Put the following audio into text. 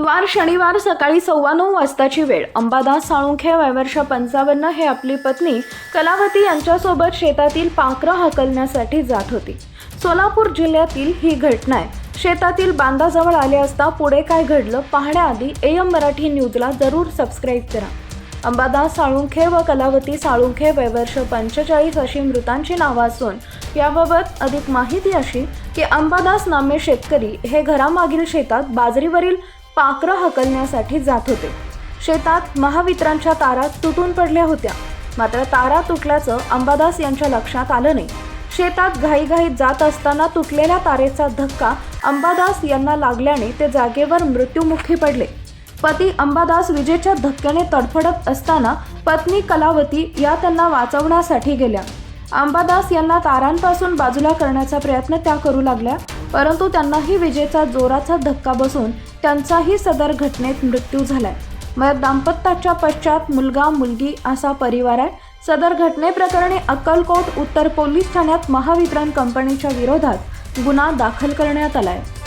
वार शनिवार सकाळी सव्वा नऊ वाजताची वेळ. अंबादास साळुंखे वयवर्ष पंचावन्न हे आपली पत्नी कलावती यांच्यासोबत शेतातील पाखरं हाकलण्यासाठी जात होती. सोलापूर जिल्ह्यातील ही घटना आहे. शेतातील बांधाजवळ आले असता पुढे काय घडलं पाहण्याआधी एम मराठी न्यूजला जरूर सबस्क्राईब करा. अंबादास साळुंखे व कलावती साळुंखे वयवर्ष पंचेचाळीस अशी मृतांची नावं असून याबाबत अधिक माहिती अशी की अंबादास नामे शेतकरी हे घरामागील शेतात बाजरीवरील पाखरं हकलण्यासाठी जात होते. शेतात महावितरणच्या तारा तुटून पडल्या होत्या. मात्र तारा तुटल्याचं अंबादास यांच्या लक्षात आलं नाही. शेतात घाईघाईत जात असताना तुटलेल्या तारेचा धक्का अंबादास यांना लागल्याने ते जागेवर मृत्युमुखी पडले. पती अंबादास विजेच्या धक्क्याने तडफडत असताना पत्नी कलावती या त्यांना वाचवण्यासाठी गेल्या. अंबादास यांना तारांपासून बाजूला करण्याचा प्रयत्न त्या करू लागल्या परंतु त्यांनाही विजेचा जोराचा धक्का बसून त्यांचाही सदर घटनेत मृत्यू झालाय. मग दाम्पत्याच्या पश्चात मुलगा मुलगी असा परिवार आहे. सदर घटनेप्रकरणी अक्कलकोट उत्तर पोलीस ठाण्यात महावितरण कंपनीच्या विरोधात गुन्हा दाखल करण्यात आला आहे